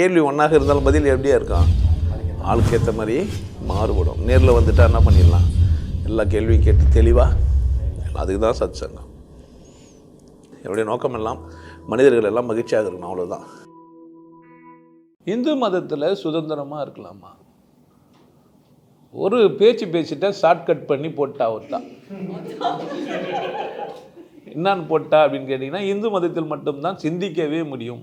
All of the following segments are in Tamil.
கேள்வி ஒன்றாக இருந்தாலும் பதில் எப்படியா இருக்கும்? ஆளுக்கு ஏற்ற மாதிரி மாறுபடும். நேரில் வந்துட்டா என்ன பண்ணிடலாம்? எல்லா கேள்வியும் கேட்டு தெளிவாக அதுக்கு தான் சத் சங்கம் என்னுடைய நோக்கம் எல்லாம் மனிதர்கள் எல்லாம் மகிழ்ச்சியாக இருக்கணும் அவ்வளோதான் இந்து மதத்தில் சுதந்திரமாக இருக்கலாமா? ஒரு பேச்சு பேசிட்டா ஷார்ட்கட் பண்ணி போட்டா ஒருத்தா என்னான்னு போட்டா அப்படின்னு கேட்டிங்கன்னா இந்து மதத்தில் மட்டும்தான் சிந்திக்கவே முடியும்.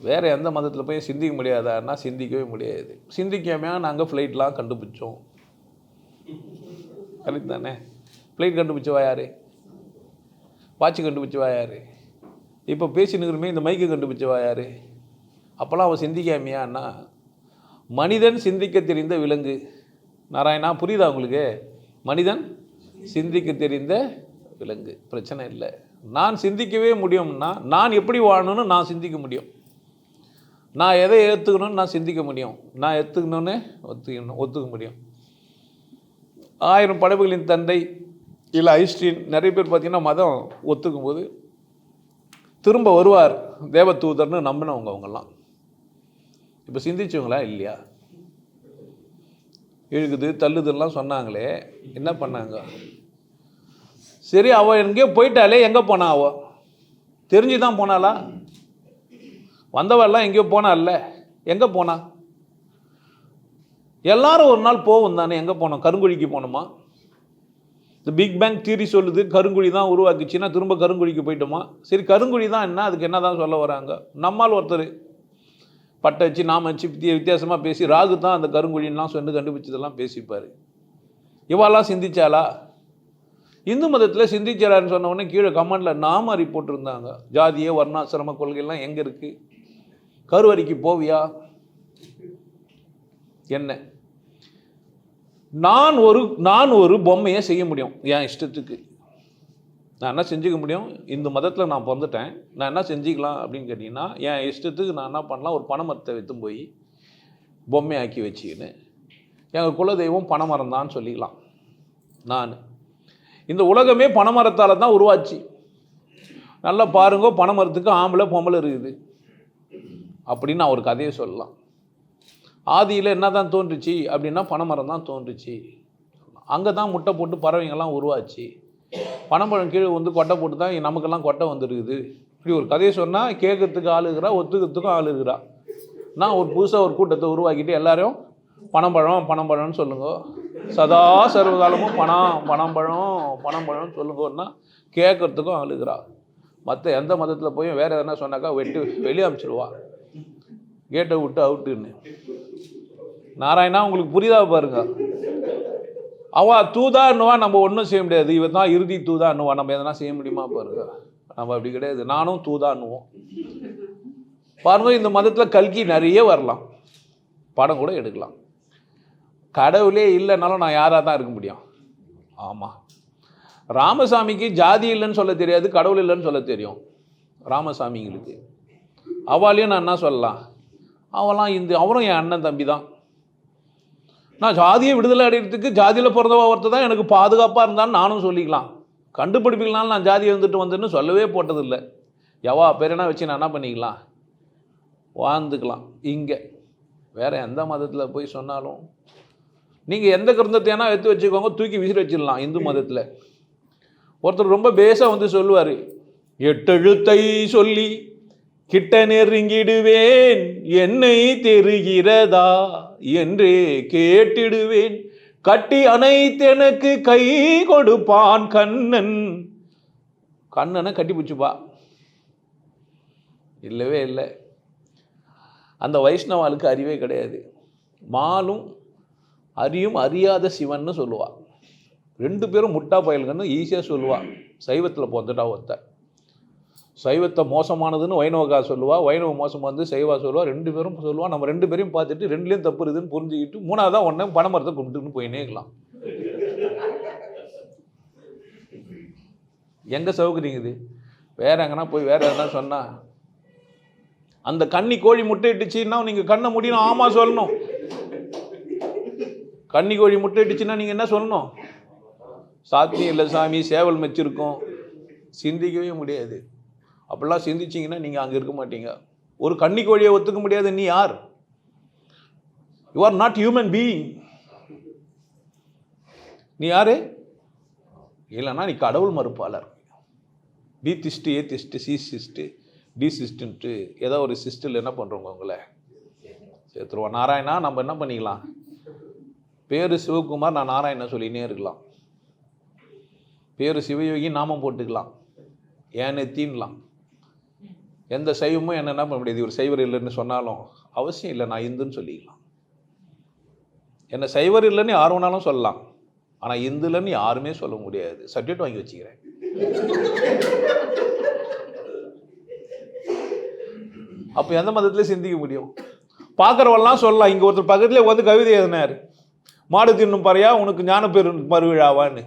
வேறு எந்த மதத்தில் போய் சிந்திக்க முடியாதான்னா சிந்திக்கவே முடியாது. சிந்திக்காமையா நாங்கள் ஃப்ளைட்லாம் கண்டுபிடிச்சோம். கரெக்ட் தானே? ஃப்ளைட் கண்டுபிடிச்சவா யார்? வாட்ச் கண்டுபிடிச்சவா யார்? இப்போ பேசினுக்கிறமே இந்த மைக்கு கண்டுபிடிச்சவா யார்? அப்போல்லாம் அவன் சிந்திக்காமையான்னா மனிதன் சிந்திக்க தெரிந்த விலங்கு. நாராயணா புரியுதா உங்களுக்கு? மனிதன் சிந்திக்க தெரிந்த விலங்கு. பிரச்சனை இல்லை. நான் சிந்திக்கவே முடியும்னா நான் எப்படி வாழணும்னு நான் சிந்திக்க முடியும். நான் எதை ஏற்றுக்கணும்னு நான் சிந்திக்க முடியும். நான் ஏற்றுக்கணும்னு ஒத்துக்கணும் ஒத்துக்க முடியும். ஆயிரம் படைப்புகளின் தந்தை இல்லை ஐஸ்டீன் நிறைய பேர் பார்த்திங்கன்னா மதம் ஒத்துக்கும் போது திரும்ப வருவார் தேவதூதர்னு நம்பினவங்க அவங்கெல்லாம். இப்போ சிந்திச்சவங்களா இல்லையா? இழுக்குது தள்ளுதுலாம் சொன்னாங்களே என்ன பண்ணாங்க? சரி அவள் எங்கேயோ போயிட்டாலே எங்கே போனா அவள் தெரிஞ்சு தான் போனாளா? வந்தவரெல்லாம் எங்கேயோ போனா இல்லை எங்கே போனா? எல்லாரும் ஒரு நாள் போவோம் தானே எங்கே போனோம்? கருங்குழிக்கு போனோமா? இந்த பிக் பேங் தியரி சொல்லுது கருங்குழி தான் உருவாக்குச்சுன்னா திரும்ப கருங்குழிக்கு போயிட்டோமா? சரி கருங்குழி தான் என்ன? அதுக்கு என்ன தான் சொல்ல வராங்க? நம்மால் ஒருத்தர் பட்டை வச்சு நாம் வச்சு வித்தியாசமாக பேசி ராகு தான் அந்த கருங்குழின்லாம் சொல்லி கண்டுபிடிச்சதெல்லாம் பேசிப்பார் இவாலாம் சிந்திச்சாளா? இந்து மதத்தில் சிந்திச்சாரான்னு சொன்ன உடனே கீழே கமெண்டில் நாம ரிப்போர்ட் இருந்தாங்க. ஜாதிய வர்ணாசிரம கொள்கைலாம் எங்கே இருக்குது கருவறைக்கு போவியா? என்ன? நான் ஒரு நான் ஒரு பொம்மையை செய்ய முடியும் என் இஷ்டத்துக்கு. நான் என்ன செஞ்சுக்க முடியும்? இந்த மதத்தில் நான் பிறந்துட்டேன். நான் என்ன செஞ்சுக்கலாம் அப்படின்னு கேட்டிங்கன்னா என் இஷ்டத்துக்கு நான் என்ன பண்ணலாம்? ஒரு பனைமரத்தை விற்று போய் பொம்மையாக்கி வச்சுக்கின்னு எங்கள் குலதெய்வம் பனைமரம் தான் சொல்லிக்கலாம். நான். இந்த உலகமே பனைமரத்தால் தான் உருவாச்சு. நல்லா பாருங்க பனைமரத்துக்கு ஆம்பளை பொம்பளை இருக்குது. அப்படின்னு நான் ஒரு கதையை சொல்லலாம். ஆதியில் என்ன தான் தோன்றுச்சு அப்படின்னா பனைமரம் தான் தோன்றுச்சு. அங்கே தான் முட்டை போட்டு பறவைங்கள்லாம் உருவாச்சு. பனம்பழம் கீழே வந்து கொட்டை போட்டு தான் நமக்கெல்லாம் கொட்டை வந்துருக்குது. இப்படி ஒரு கதையை சொன்னால் கேட்கறதுக்கு ஆள் இருக்கிறா ஒத்துக்கிறதுக்கும் ஆள் இருக்கிறா. நான் ஒரு புதுசாக ஒரு கூட்டத்தை உருவாக்கிட்டு எல்லாரும் பனம்பழம் பனம்பழம்னு சொல்லுங்க. சதா சர்வகாலமும் பணம் பனம்பழம் பனம்பழம்னு சொல்லுங்கன்னா கேட்குறதுக்கும் ஆள் மற்ற எந்த மதத்தில் போய் வேறு எதனா சொன்னாக்கா வெட்டி வெளியே அனுப்பிச்சிடுவா கேட்டை விட்டு அவுட்டுன்னு. நாராயணா உங்களுக்கு புரியுதா பாருங்க. அவ தூதான்னுவா நம்ம ஒன்றும் செய்ய முடியாது. இவன் தான் இறுதி தூதான்னுவா நம்ம எதனா செய்ய முடியுமா பாருங்க. நம்ம அப்படி கிடையாது. நானும் தூதான்னுவோம் பாருங்க இந்த மதத்தில் கல்கி நிறைய வரலாம். படம் கூட எடுக்கலாம். கடவுளே இல்லைனாலும் நான் யாராக தான் இருக்க முடியும்? ஆமாம் ராமசாமிக்கு ஜாதி இல்லைன்னு சொல்ல தெரியாது கடவுள் இல்லைன்னு சொல்ல தெரியும். ராமசாமிங்களுக்கு. அவாலையும் நான் என்ன சொல்லலாம்? அவெல்லாம் இந்த அவரும் என் அண்ணன் தம்பி தான் நான் ஜாதியை விடுதலை அடையிறதுக்கு ஜாதியில் பிறந்தவா ஒருத்தர் தான் எனக்கு பாதுகாப்பாக இருந்தான்னு நானும் சொல்லிக்கலாம். கண்டுபிடிப்பிக்கலாம் நான் ஜாதி வந்துட்டு வந்தேன்னு சொல்லவே போட்டதில்லை. எவா பேரெனா வச்சு நான் என்ன பண்ணிக்கலாம்? வாழ்ந்துக்கலாம். இங்கே. வேறு எந்த மதத்தில் போய் சொன்னாலும். நீங்கள் எந்த கிரந்தத்தைனா எடுத்து வச்சுக்கோங்க தூக்கி விசிறி வச்சிடலாம் இந்து மதத்தில். ஒருத்தர் ரொம்ப பேஸாக வந்து சொல்லுவார். எட்டெழுத்தை சொல்லி கிட்ட நெருங்கிடுவேன் என்னை தெரிகிறதா? என்றே கேட்டிடுவேன். கட்டி அனைத்தெனக்கு கை கொடுப்பான் கண்ணன். கண்ணனை கட்டி பிடிச்சுப்பா. இல்லவே இல்லை. அந்த வைஷ்ணவாளுக்கு அறிவே கிடையாது. மாலும் அறியும் அறியாத சிவன்னு சொல்லுவாள் ரெண்டு பேரும் முட்டா பயல்கன்னு ஈஸியாக சொல்லுவாள் சைவத்தில் பிறந்துட்டா ஒருத்தன். சைவத்தை மோசமானதுன்னு வைணவகா சொல்லுவா வைணவ மோசம் வந்து சைவா சொல்லுவா ரெண்டு பேரும் சொல்லுவா நம்ம ரெண்டு பேரையும் பார்த்துட்டு ரெண்டுலேயும் தப்பு இருக்குதுன்னு புரிஞ்சுக்கிட்டு மூணாவதாக ஒன்றே பனைமரத்தை கும்பிட்டுன்னு போயினே இருக்கலாம். எங்கே சவுக்குறீங்க இது வேற எங்கன்னா போய் வேற எதனா சொன்னால் அந்த கன்னி கோழி முட்டை நீங்கள் கண்ணை முடியணும் ஆமாம் சொல்லணும். கன்னி கோழி முட்டை நீங்கள் என்ன சொல்லணும்? சாத்தியம் இல்லை சாமி சேவல் மச்சிருக்கோம். சிந்திக்கவே முடியாது. அப்படிலாம் சிந்திச்சிங்கன்னா நீங்கள் அங்கே இருக்க மாட்டீங்க. ஒரு கண்ணி கோழியை ஒத்துக்க முடியாது. நீ யார்? You are not human being நீ யாரு? இல்லைன்னா நீ கடவுள் மறுப்பாளர். பி திஸ்ட்டு ஏ திஸ்ட்டு சி சிஸ்ட்டு டி சிஸ்ட்டுன்ட்டு ஏதோ ஒரு சிஸ்டில் என்ன பண்ணுறோங்க உங்களை? சேர்த்துருவோம். நாராயணா நம்ம என்ன பண்ணிக்கலாம்? பேர் சிவகுமார் நான் நாராயணா சொல்லினே இருக்கலாம். பேர் சிவயோகி நாமம் போட்டுக்கலாம். ஏன் நெத்தின்லாம் எந்த சைவமும் என்னென்ன பண்ண முடியாது. இவர் சைவர் இல்லைன்னு சொன்னாலும் அவசியம் இல்லை நான் இந்துன்னு சொல்லிக்கலாம். என்ன சைவர் இல்லைன்னு யார் வேணாலும் சொல்லலாம். ஆனால் இந்துலன்னு யாருமே சொல்ல முடியாது. சர்டிஃபிகேட் வாங்கி வச்சுக்கிறேன். அப்போ எந்த மதத்துலேயும் சிந்திக்க முடியும். பார்க்குறவெல்லாம் சொல்லலாம். இங்கே ஒருத்தர் பக்கத்துலேயே வந்து கவிதை எழுதினார். மாடு தின்னும் பறையா உனக்கு ஞானப்பெரு மறுவிழாவான்னு.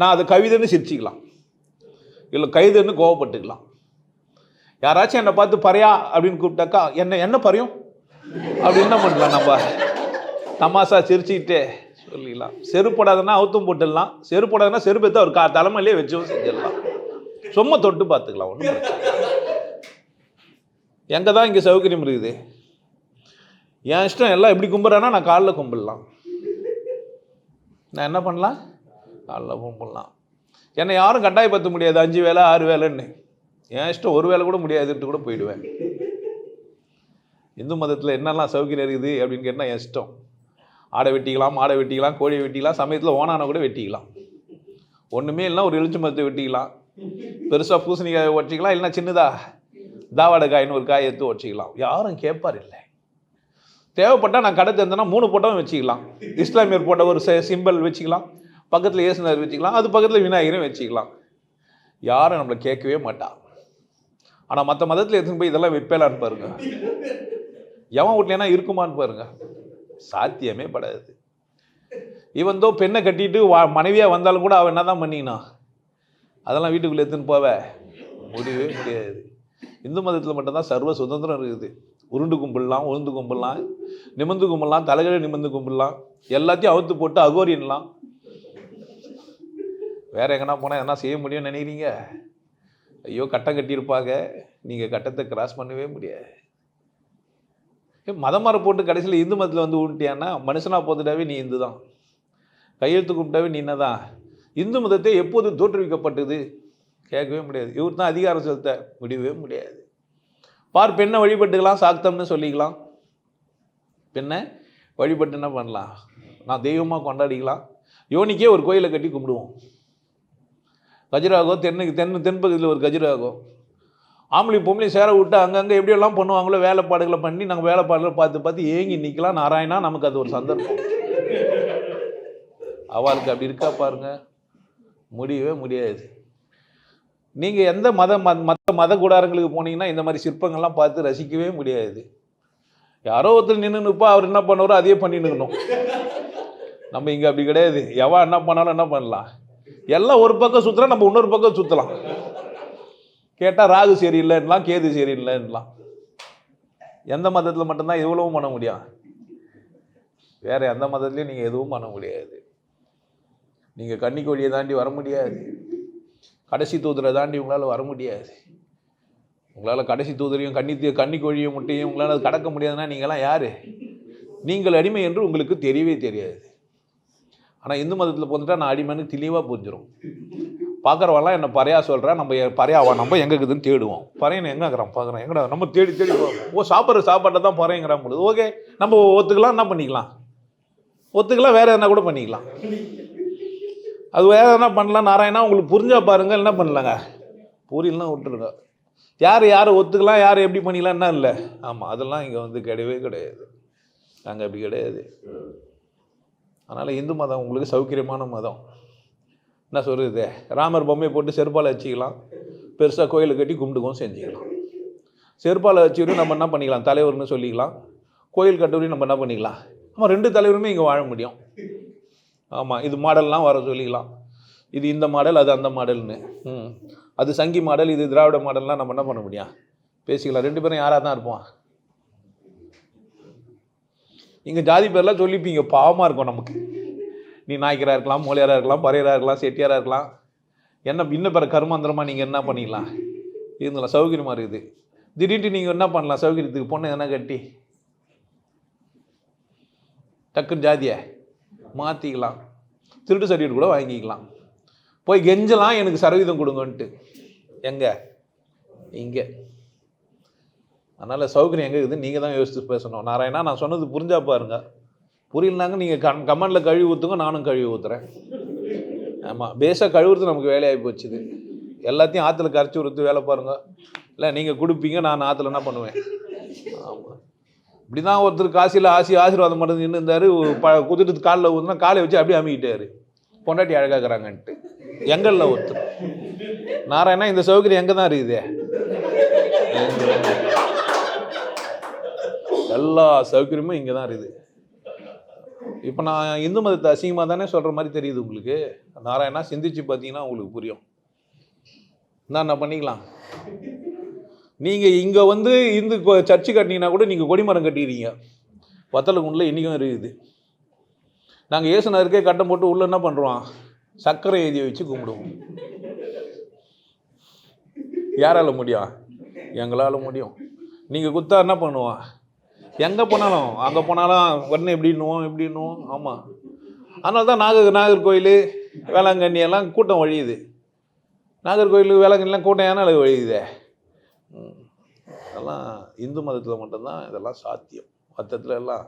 நான் அதை கவிதைன்னு சிரிச்சிக்கலாம். இல்லை கைதுன்னு கோவப்பட்டுக்கலாம். யாராச்சும் என்னை பார்த்து பறையா அப்படின்னு கூப்பிட்டாக்கா என்ன என்ன பறையும்? அப்படி என்ன பண்ணலாம் நம்ம தமாசா சிரிச்சுக்கிட்டே சொல்லிடலாம். செருப்படாதுன்னா அவுத்தும் போட்டுடலாம். செருப்படாதுன்னா செருப்பு எடுத்து அவர் கா தலைமையிலே வச்சும் செஞ்சிடலாம். சும்மா தொட்டு பார்த்துக்கலாம் ஒன்றும் எங்கே தான் இங்கே சௌகரியம் இருக்குது? என் இஷ்டம் எல்லாம் எப்படி கும்பிட்றேன்னா நான் காலில் கும்பிடலாம். நான் என்ன பண்ணலாம்? காலைல கும்பிடலாம். என்னை யாரும் கட்டாயப்படுத்த முடியாது. அஞ்சு வேலை ஆறு வேலைன்னு என் இஷ்டம் ஒரு வேலை கூட முடியாதுன்ட்டு கூட போயிடுவேன். இந்து மதத்தில் என்னெல்லாம் சௌகரியம் இருக்குது அப்படின்னு கேட்டால் என் இஷ்டம். ஆடை வெட்டிக்கலாம் மாடை வெட்டிக்கலாம் கோழியை வெட்டிக்கலாம் சமயத்தில் ஓனான கூட வெட்டிக்கலாம். ஒன்றுமே இல்லைனா ஒரு எலுச்சி மரத்தை வெட்டிக்கலாம். பெருசாக பூசணிக்காயை உடச்சிக்கலாம் இல்லைன்னா சின்னதா தாவாடை காயின்னு ஒரு காயை எடுத்து உடச்சிக்கலாம். யாரும் கேட்பார் இல்லை. தேவைப்பட்டால் நான் கடை தந்தேன்னா மூணு போட்டோம் வச்சுக்கலாம். இஸ்லாமியர் போட்ட ஒரு சிம்பிள் வச்சுக்கலாம். பக்கத்தில் இயேசுனர் வச்சுக்கலாம். அது பக்கத்தில் விநாயகரும் வச்சுக்கலாம். யாரும் நம்மளை கேட்கவே மாட்டான் ஆனால் மற்ற மதத்தில் எடுத்துன்னு போய் இதெல்லாம் விற்பேலான்னு பாருங்க. எவன் வீட்லனா இருக்குமான்னு பாருங்க. சாத்தியமே படாது. இவன் தோ பெண்ணை கட்டிட்டு வா மனைவியாக வந்தாலும் கூட அவன் என்ன தான் பண்ணினா? அதெல்லாம் வீட்டுக்குள்ளே எடுத்துன்னு போவ. முடியவே முடியாது. இந்து மதத்தில் மட்டும்தான் சர்வ சுதந்திரம் இருக்குது. உருண்டு கும்பிடலாம் உளுந்து கும்பிடலாம் நிமிர்ந்து கும்பிடலாம் தலைகளை நிமிர்ந்து கும்பிடலாம் எல்லாத்தையும் அவுத்து போட்டு அகோரியன்லாம் வேற எங்கன்னா போனால் என்ன செய்ய முடியும்னு நினைக்கிறீங்க? ஐயோ கட்டம் கட்டியிருப்பாங்க. நீங்கள் கட்டத்தை கிராஸ் பண்ணவே முடியாது. மதம் மாற போட்டு கடைசியில் இந்து மதத்தில் வந்து விட்டுட்டியான்னா மனுஷனாக போத்துட்டாவே நீ இந்து தான். கையெழுத்து கும்பிட்டாவே நீ என்ன தான் இந்து மதத்தை எப்போது தோற்றுவிக்கப்பட்டது? கேட்கவே முடியாது. இவர் தான் அதிகாரம் செலுத்த முடியவே முடியாது. பார் பெண்ணை வழிபட்டுக்கலாம் சாக்தம்னு சொல்லிக்கலாம். பெண்ணை வழிபட்டு என்ன பண்ணலாம்? நான் தெய்வமாக கொண்டாடிக்கலாம். யோனிக்கே ஒரு கோயிலை கட்டி கும்பிடுவோம். கஜுராகோ தென்னுக்கு தென் தென்பகுதியில் ஒரு கஜுராகோ. ஆம்பளை பொம்பளை சேர விட்டு அங்கங்கே எப்படியெல்லாம் பண்ணுவாங்களோ வேலைப்பாடுகளை பண்ணி நாங்கள் வேலைப்பாடுகளை பார்த்து பார்த்து ஏங்கி நிற்கலாம் நாராயணா நமக்கு அது ஒரு சந்தர்ப்பம். அவளுக்கு அப்படி இருக்கா பாருங்க. முடியவே முடியாது. நீங்கள் எந்த மத ம- மற்ற மத கூடாரங்களுக்கு போனீங்கன்னா இந்த மாதிரி சிற்பங்கள்லாம் பார்த்து ரசிக்கவே முடியாது. யாரோ ஒருத்தர் நின்று நிற்பா அவர் என்ன பண்ணுவாரோ அதையே பண்ணிட்டு இருக்கணும். நம்ம இங்கே அப்படி கிடையாது. எவன் என்ன பண்ணாலும் என்ன பண்ணலாம்? எல்லாம் ஒரு பக்கம் சுற்றுறா நம்ம இன்னொரு பக்கம் சுற்றலாம் கேட்டால் ராகு சரியில்லைன்னலாம் கேது சரியில்லைன்னலாம். எந்த மதத்தில் மட்டும்தான் எவ்வளவும் பண்ண முடியும்? வேறு எந்த மதத்துலையும் நீங்கள் எதுவும் பண்ண முடியாது. நீங்கள் கன்னிக்கோழியை தாண்டி வர முடியாது. கடைசி தூதரை தாண்டி உங்களால் வர முடியாது. உங்களால் கடைசி தூதரையும் கன்னி கன்னிக்கோழியும் முட்டையும் உங்களால் கடக்க முடியாதுன்னா நீங்களாம் யார்? நீங்கள் அடிமை என்று உங்களுக்கு தெரியவே தெரியாது. ஆனால் இந்து மதத்தில் போந்துட்டா நான் அடிமனு தெளிவாக புரிஞ்சிடும் பார்க்குறவெல்லாம் என்ன பறையா சொல்கிறேன் நம்ம பறையாவா? நம்ம எங்கே இருக்குதுன்னு தேடுவோம். பறையன் எங்கே இருக்கிறான்? பார்க்குறேன் எங்கடா? நம்ம தேடி தேடி ஓ சாப்பிட்ற சாப்பாட்டை தான் பறையங்கிறான் பொழுது ஓகே நம்ம ஒத்துக்கலாம் என்ன பண்ணிக்கலாம்? ஒத்துக்கலாம் வேறு எதனா கூட பண்ணிக்கலாம். அது வேறு என்ன பண்ணலாம். நாராயணா உங்களுக்கு புரிஞ்சால் பாருங்கள் என்ன பண்ணலாங்க. புரியலாம் விட்டுருங்க. யார் யார் ஒத்துக்கலாம் யார் எப்படி பண்ணிக்கலாம் என்ன இல்லை. ஆமாம் அதெல்லாம் இங்கே வந்து கிடையவே கிடையாது. அங்கே அப்படி கிடையாது. அதனால் இந்து மதம் உங்களுக்கு சௌகரியமான மதம். என்ன சொல்கிறது ராமர் பொம்மையை போட்டு செருப்பால் வச்சுக்கலாம். பெருசாக கோயிலை கட்டி கும்பிட்டுக்கவும் செஞ்சுக்கலாம். செருப்பால் வச்சுக்கிட்டு நம்ம என்ன பண்ணிக்கலாம்? தலைவர்னு சொல்லிக்கலாம். கோயில் கட்டுவரையும் நம்ம என்ன பண்ணிக்கலாம்? ஆமாம் ரெண்டு தலைவருமே இங்கே வாழ முடியும். ஆமாம் இது மாடல்லாம் வர சொல்லிக்கலாம். இது இந்த மாடல் அது அந்த மாடல்னு. ம். அது சங்கி மாடல் இது திராவிட மாடல்லாம் நம்ம என்ன பண்ண முடியும்? பேசிக்கலாம். ரெண்டு பேரும் யாராக தான் இருப்போம்? இங்கே ஜாதி பேர்லாம் சொல்லிப்பீங்க பாவமாக இருக்கும் நமக்கு. நீ நாய்க்கராக இருக்கலாம் மோலியாராக இருக்கலாம் பறையராக இருக்கலாம் செட்டியாராக இருக்கலாம். என்ன இன்ன பிற கருமாந்திரமாக நீங்கள் என்ன பண்ணிக்கலாம் இருந்தலாம் சௌகரியமாக இருக்குது. திடீர்னு நீங்கள் என்ன பண்ணலாம்? சௌகரியத்துக்கு பொண்ணு எதனா கட்டி? டக்குன்னு ஜாதியை மாற்றிக்கலாம் திருட்டு சர்டிஃபிகேட் கூட வாங்கிக்கலாம். போய் கெஞ்சலாம் எனக்கு சதவீதம் கொடுங்கன்ட்டு. எங்கே? இங்கே. அதனால் சௌகரியம் எங்கே இருக்குது? நீங்கள் தான் யோசித்து பேசணும். நாராயணா நான் சொன்னது புரிஞ்சா பாருங்க. புரியலனாங்க நீங்கள் கண் கமெண்டில் கழுவி ஊற்றுங்க நானும் கழுவி ஊற்றுறேன் ஆமாம் பேஸாக கழுவுறது நமக்கு வேலையாகி போச்சுது. எல்லாத்தையும் ஆற்றுல கரைச்சி விடுறது வேலை பாருங்க. இல்லை நீங்கள் கொடுப்பீங்க நான் ஆற்றுல என்ன பண்ணுவேன்? ஆமாம் இப்படி தான் ஒருத்தர் காசியில் ஆசி ஆசீர்வாதம் பண்ணி நின்று இருந்தார். ப குதிட்டு காலில் ஊற்றுனா காலை வச்சு அப்படியே அமுக்கிட்டாரு. பொண்டாட்டி அழகாக்குறாங்கன்ட்டு. எங்களில் ஒருத்தர். நாராயணா இந்த சௌகரியம் எங்கே தான் இருக்குது? எல்லா சௌகரியமும் இங்கே தான் இருக்குது. இப்போ நான் இந்து மதத்தை அசிங்கமாக தானே சொல்கிற மாதிரி தெரியுது உங்களுக்கு. நாராயணா சிந்திச்சு பார்த்தீங்கன்னா உங்களுக்கு புரியும். என்ன பண்ணிக்கலாம்? நீங்கள் இங்கே வந்து இந்து சர்ச்சு கட்டினீங்கன்னா கூட நீங்கள் கொடிமரம் கட்டிடுறீங்க. வத்தலகுண்டில் இன்றைக்கும் இருக்குது. நாங்கள் ஏசுனருக்கே கட்டம் போட்டு உள்ளே என்ன பண்ணுறோம் சர்க்கரை எழுதி வச்சு கும்பிடுவோம். யாரால முடியும்? எங்களால் முடியும். நீங்கள் குத்தா என்ன பண்ணுவோம்? எங்கே போனாலும் அங்கே போனாலும் உடனே எப்படின்னுவோம் எப்படின்னுவோம் ஆமாம் அதனால தான் நாகர் நாகர்கோயில் வேளாங்கண்ணி எல்லாம் கூட்டம் வழியுது நாகர்கோயில் வேளாங்கண்ணிலாம் கூட்டம் ஏன்னா வழியுதே அதெல்லாம் இந்து மதத்தில் மட்டும்தான் இதெல்லாம் சாத்தியம். மற்றத்தில் எல்லாம்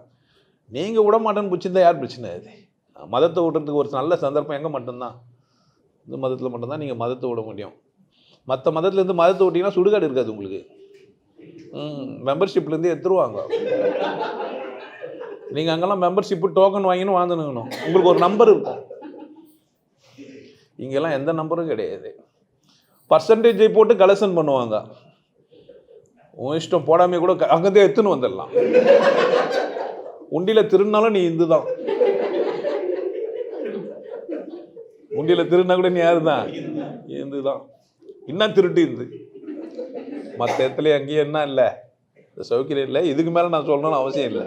நீங்கள் விட மாட்டேன்னு பிடிச்சிருந்தா யார் பிரச்சனை அது? மதத்தை விடுறதுக்கு ஒரு நல்ல சந்தர்ப்பம் எங்கே மட்டும்தான்? இந்து மதத்தில் மட்டும்தான் நீங்கள் மதத்தை விட முடியும். மற்ற மதத்துலேருந்து மதத்தை விட்டிங்கன்னா சுடுகாடு இருக்காது உங்களுக்கு. மெம்பர்ஷிப்லேருந்து எடுத்துருவாங்க. நீங்கள் அங்கெல்லாம் மெம்பர்ஷிப்பு டோக்கன் வாங்கின்னு வாழ்ந்துனுங்கணும். உங்களுக்கு ஒரு நம்பர் இருக்கும். இங்கெல்லாம் எந்த நம்பரும் கிடையாது. பர்சன்டேஜை போட்டு கலெக்ஷன் பண்ணுவாங்க. உன் இஷ்டம் போடாமே கூட அங்கேருந்தே எடுத்துன்னு வந்துடலாம். உண்டியில் திருநாளும் நீ இந்து தான் உண்டியில் திருநா கூட நீ யாரு தான் இந்து தான் இன்னும் திருட்டு இந்து மற்ற இடத்துல அங்கேயும் என்ன இல்லை? இந்த இல்லை. இதுக்கு மேலே நான் சொல்லணும்னு அவசியம் இல்லை.